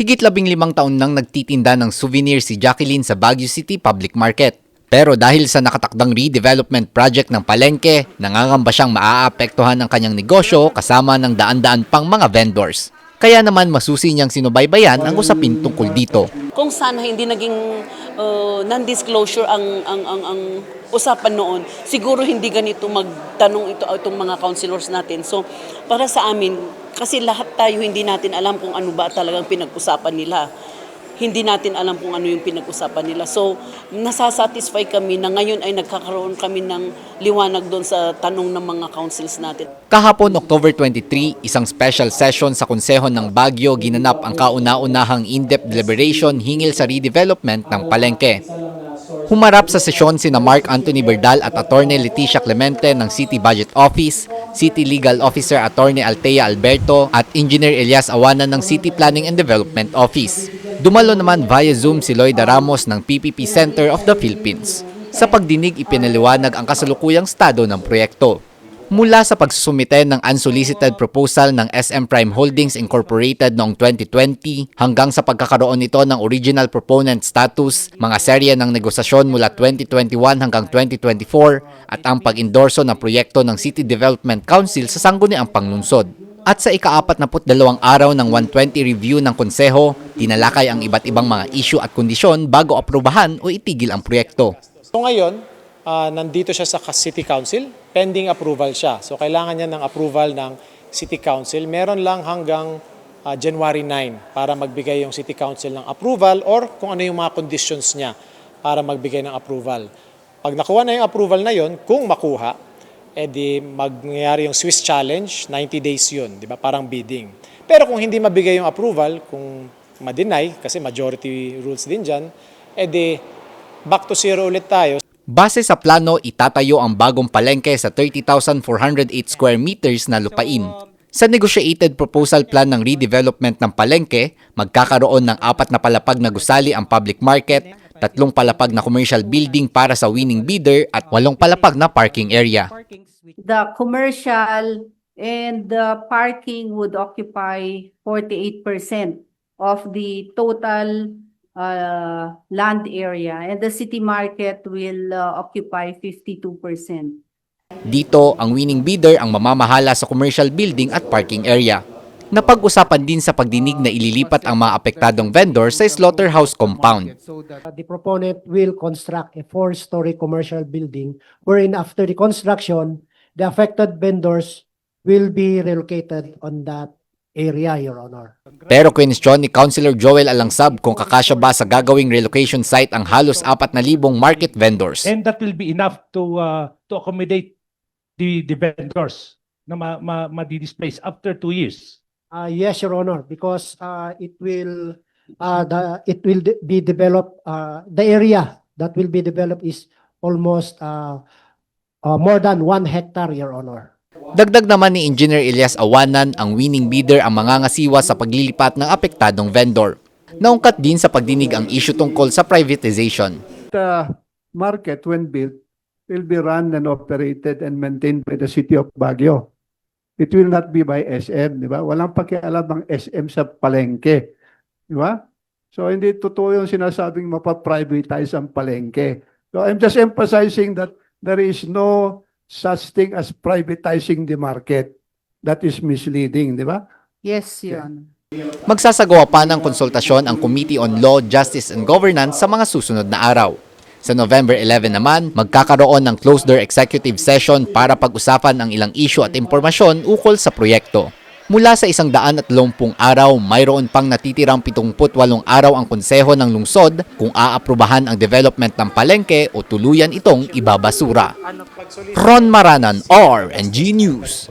Higit labing limang taon nang nagtitinda ng souvenir si Jacqueline sa Baguio City Public Market. Pero dahil sa nakatakdang redevelopment project ng palengke, nangangamba siyang maaapektuhan ang kanyang negosyo kasama ng daan-daan pang mga vendors. Kaya naman masusi niyang sinubaybayan ang usapin tungkol dito. Kung sana hindi naging uh, non-disclosure ang, ang, ang, ang usapan noon, siguro hindi ganito magtanong ito itong mga councilors natin. So, para sa amin, kasi lahat tayo hindi natin alam kung ano ba talagang pinag-usapan nila. Hindi natin alam kung ano yung pinag-usapan nila. So, nasasatisfy kami na ngayon ay nagkakaroon kami ng liwanag doon sa tanong ng mga councils natin. Kahapon, October 23, isang special session sa Konseho ng Baguio ginanap ang kauna-unahang in-depth deliberation hingil sa redevelopment ng palengke. Humarap sa sesyon sina Mark Anthony Berdal at Attorney Leticia Clemente ng City Budget Office, City Legal Officer Attorney Altea Alberto at Engineer Elias Awana ng City Planning and Development Office. Dumalo naman via Zoom si Lloyd Ramos ng PPP Center of the Philippines. Sa pagdinig ipinaliwanag ang kasalukuyang estado ng proyekto. Mula sa pagsusumite ng unsolicited proposal ng SM Prime Holdings Incorporated noong 2020 hanggang sa pagkakaroon nito ng original proponent status, mga serye ng negosasyon mula 2021 hanggang 2024 at ang pag-endorso ng proyekto ng City Development Council sa sangguniang panglungsod. At sa ika-42 araw ng 120 review ng konseho, tinalakay ang iba't ibang mga issue at kondisyon bago aprubahan o itigil ang proyekto. So ngayon, ah, nandito siya sa City Council, pending approval siya. So kailangan niya ng approval ng City Council. Meron lang hanggang ah, January 9 para magbigay yung City Council ng approval or kung ano yung mga conditions niya para magbigay ng approval. Pag nakuha na yung approval na yon, kung makuha, edi mangyayari yung Swiss Challenge, 90 days yun, di ba? Parang bidding. Pero kung hindi mabigay yung approval, kung ma-deny, kasi majority rules din dyan, edi back to zero ulit tayo. Base sa plano, itatayo ang bagong palengke sa 30,408 square meters na lupain. Sa negotiated proposal plan ng redevelopment ng palengke, magkakaroon ng apat na palapag na gusali ang public market, tatlong palapag na commercial building para sa winning bidder at walong palapag na parking area. the commercial and the parking would occupy forty-eight percent of the total uh, land area, and the city market will uh, occupy fifty-two percent. Dito, ang winning bidder ang mamamahala sa commercial building at parking area. Napag-usapan din sa pagdinig na ililipat ang mga apektadong vendor sa slaughterhouse compound. So that the proponent will construct a four-story commercial building wherein after the construction, the affected vendors will be relocated on that area, Your Honor. Pero question ni Councilor Joel Alangsab kung kakasya ba sa gagawing relocation site ang halos 4,000 market vendors. And that will be enough to uh, to accommodate the the vendors na ma, ma, ma-displace after two years. Uh, yes, Your Honor, because uh, it will uh, the it will de- be developed. Uh, the area that will be developed is almost uh, uh, more than one hectare, Your Honor. Dagdag naman ni Engineer Elias Awanan ang winning bidder ang mangangasiwa sa paglilipat ng apektadong vendor. Naungkat din sa pagdinig ang issue tungkol sa privatization. the market, when built, will be run and operated and maintained by the city of Baguio. It will not be by SM, di ba? Walang pakialam ang SM sa palengke, di ba? So hindi totoo yung sinasabing mapaprivatize ang palengke. So I'm just emphasizing that there is no such thing as privatizing the market. That is misleading, di ba? Yes, Honor. Magsasagawa pa ng konsultasyon ang Committee on Law, Justice and Governance sa mga susunod na araw. Sa November 11 naman, magkakaroon ng closed-door executive session para pag-usapan ang ilang issue at impormasyon ukol sa proyekto. Mula sa isang daan at lumpung araw, mayroon pang natitirang 78 araw ang konseho ng lungsod kung aaprubahan ang development ng palengke o tuluyan itong ibabasura. Ron Maranan, R&G News.